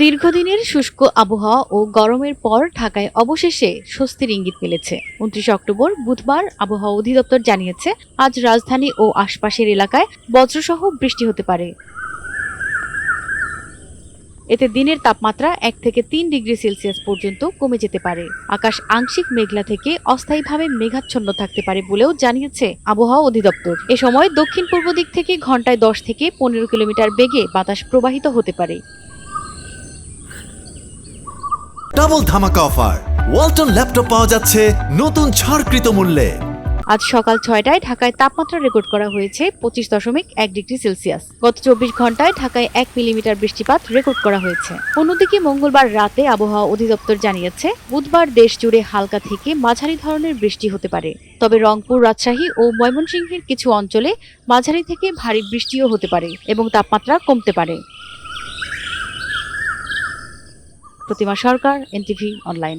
দীর্ঘদিনের শুষ্ক আবহাওয়া ও গরমের পর ঢাকায় অবশেষে স্বস্তির ইঙ্গিত মিলেছে। উনত্রিশ অক্টোবর বুধবার আবহাওয়া অধিদপ্তর জানিয়েছে, আজ রাজধানী ও আশপাশের এলাকায় বজ্রসহ বৃষ্টি হতে পারে। এতে দিনের তাপমাত্রা এক থেকে তিন ডিগ্রি সেলসিয়াস পর্যন্ত কমে যেতে পারে। আকাশ আংশিক মেঘলা থেকে অস্থায়ীভাবে মেঘাচ্ছন্ন থাকতে পারে বলেও জানিয়েছে আবহাওয়া অধিদপ্তর। এ সময় দক্ষিণ পূর্ব দিক থেকে ঘন্টায় দশ থেকে পনেরো কিলোমিটার বেগে বাতাস প্রবাহিত হতে পারে। ডাবল ধামাকা অফার। ওয়ালটন ল্যাপটপ পাওয়া যাচ্ছে নতুন ছাড়কৃত মূল্যে। আজ সকাল ছয়টায় ঢাকায় তাপমাত্রা রেকর্ড করা হয়েছে পঁচিশ দশমিক এক ডিগ্রি সেলসিয়াস। গত চব্বিশ ঘন্টায় ঢাকায় এক মিলিমিটার বৃষ্টিপাত রেকর্ড করা হয়েছে। অন্যদিকে মঙ্গলবার রাতে আবহাওয়া অধিদপ্তর জানিয়েছে, বুধবার দেশ জুড়ে হালকা থেকে মাঝারি ধরনের বৃষ্টি হতে পারে। তবে রংপুর, রাজশাহী ও ময়মনসিংহের কিছু অঞ্চলে মাঝারি থেকে ভারী বৃষ্টিও হতে পারে এবং তাপমাত্রা কমতে পারে। Pratima Sarkar NTV online.